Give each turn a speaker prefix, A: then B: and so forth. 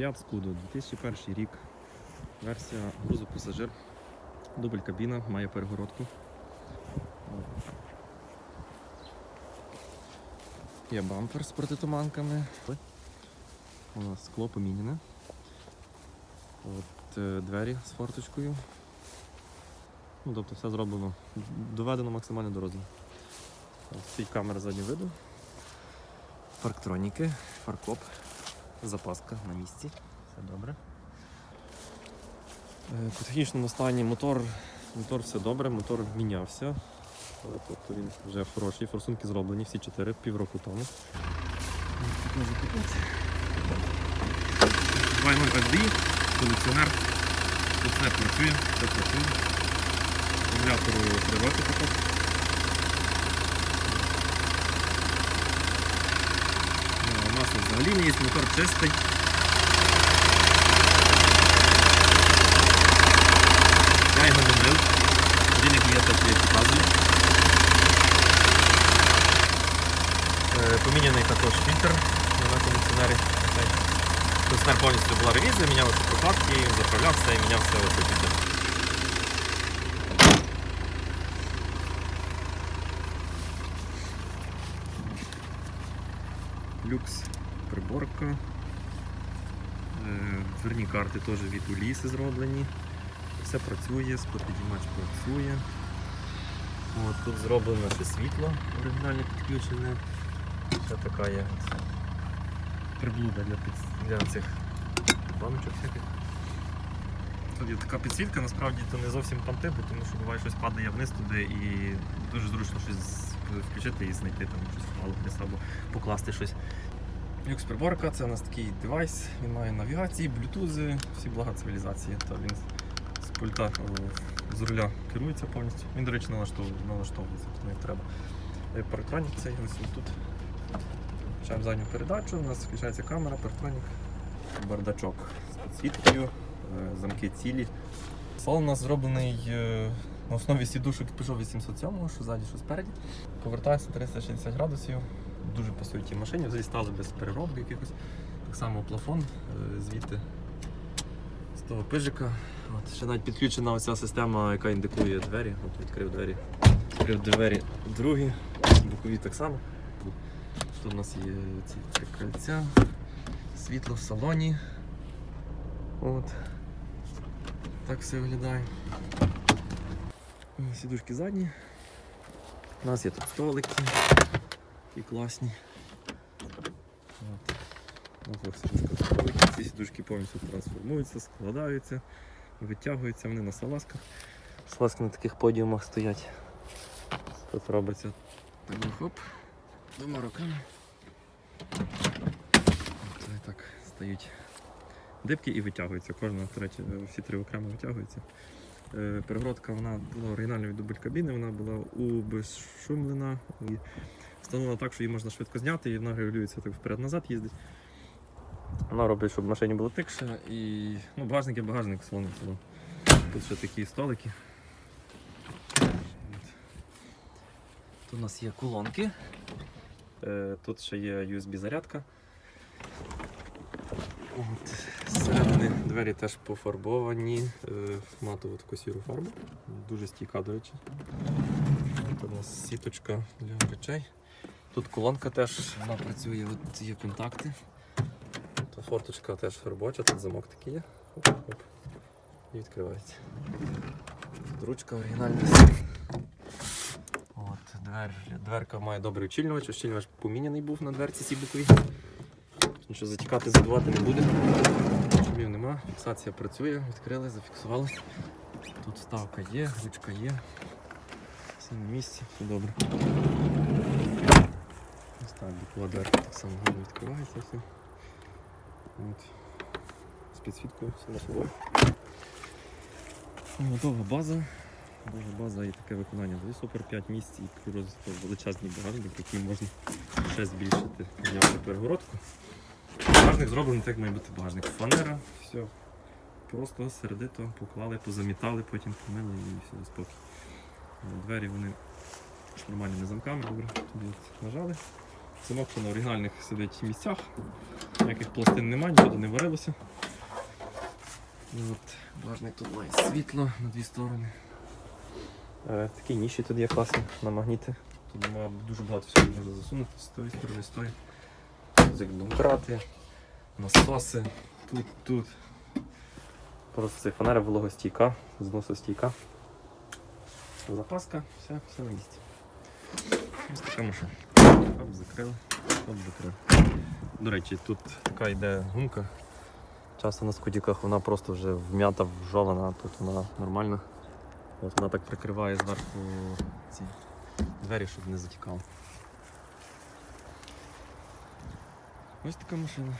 A: Fiat Scudo, 2001 рік. Версія грузопасажир. Дубль кабіна, має перегородку. Є бампер з протитуманками. У нас скло поміняне. От е, двері з форточкою. Ну, тобто все зроблено, доведено максимально до розміру. Стоїть камера заднього виду. Парктроніки, фаркоп, запаска на місці. Все добре. Е, По технічному стані мотор, мотор все добре, мотор мінявся. Е, Тобто він вже хороший, форсунки зроблені, всі чотири, півроку тому. 2.0 FDI, кондиціонер, тут все працює, все працює. Акумулятору 3 роки також. Ну, Масло взагалі не є, мотор чистий. Я його не мив. Будильник є так, як показую. Е, Поміняний також фільтр на кондиціонері. Цей. Кондиціонер повністю була ревізія, мінялися прокладки, заправлявся і мінявся оцей фільтр. Люкс Приборка. Е, Дверні карти теж від Уліси зроблені. Все працює, склопідіймач працює. От, тут зроблено ще світло оригінальне підключене. Це така є приблуда для, під... для цих баночок всяких. Тут є така підсвітка, насправді то не зовсім там типу, тому що буває щось падає вниз туди і дуже зручно щось включити і знайти там щось впало вниз або покласти щось. Люкс приборка це у нас такий девайс, він має навігації, блютузи, всі блага цивілізації. То він з пульта з руля керується повністю. Він, до речі, налаштов- налаштовується, тому як треба. Е, Парктронік цей ось тут. Включаємо задню передачу, у нас включається камера, парктронік, бардачок з підсвіткою, е, замки цілі. Салон у нас зроблений е, на основі сідушок Peugeot 807, що ззаді, що спереді. Повертається 360 градусів. Дуже пасують ті машині, взагалі стали без переробки якихось. Так само плафон е, звідти з того пижика. От, ще навіть підключена оця система, яка індикує двері. От відкрив двері. Відкрив двері другі, бокові так само. Тут у нас є ці три кольця, світло в салоні. От. Так все виглядає. Сідушки задні. У нас є тут столики. Такі класні. От. Двох сідушках столики. Ці сідушки повністю трансформуються, складаються, витягуються, вони на салазках. Салазки на таких подіумах стоять. Тут робиться так хоп, двома руками. Це так стають дибки і витягуються. Кожна третя, всі три окремо витягуються. Е, Перегородка вона була оригінальною дубль кабіни, вона була убезшумлена і встановлена так, що її можна швидко зняти і вона регулюється так вперед-назад їздить. Вона робить, щоб в машині було тикше і ну, багажник є багажник салон. Тут ще такі столики. Тут у нас є колонки. Е, Тут ще є USB-зарядка. Зсередини двері теж пофарбовані е, в матову таку сіру фарбу. Дуже стійка, до речі. Тут у нас сіточка для речей. Тут колонка теж вона працює, от є контакти. Та форточка теж робоча, тут замок такий є. Хоп-хоп. І відкривається. Тут ручка оригінальна. От, двер, дверка має добрий очільнювач, очільнювач поміняний був на дверці цій боковій. Нічого затікати, задувати не буде. Шумів нема, фіксація працює, відкрили, зафіксували. Тут вставка є, ручка є. Все на місці, все добре. Ось так, дверка так само гарно відкривається все. От. З. Готова база. Довга база і таке виконання. Десь супер 5 місць і просто величезний багажник, який можна ще збільшити зняти перегородку. Багажник зроблений так, як має бути багажник. Фанера, все. Просто середито поклали, позамітали, потім помили і все спокій. Двері вони ж нормальними замками, добре. Туди нажали. Замок, що на оригінальних сидить місцях. Ніяких пластин немає, нічого не варилося. От, Важник тут має світло на дві сторони. Е, такі ніші тут є класні на магніти. Тут має дуже багато всього можна засунути з тої сторони, з тої. Як домкрати, насоси, тут, тут. Просто цей фанера вологостійка, зносостійка. Запаска, все, все на місці. Ось така машина. Оп, закрили, оп, закрили. До речі, тут така йде гумка. Часто на скутіках вона просто вже вм'ята, вжована, тут вона нормальна. От вона так прикриває зверху ці двері, щоб не затікало. Ось така машина.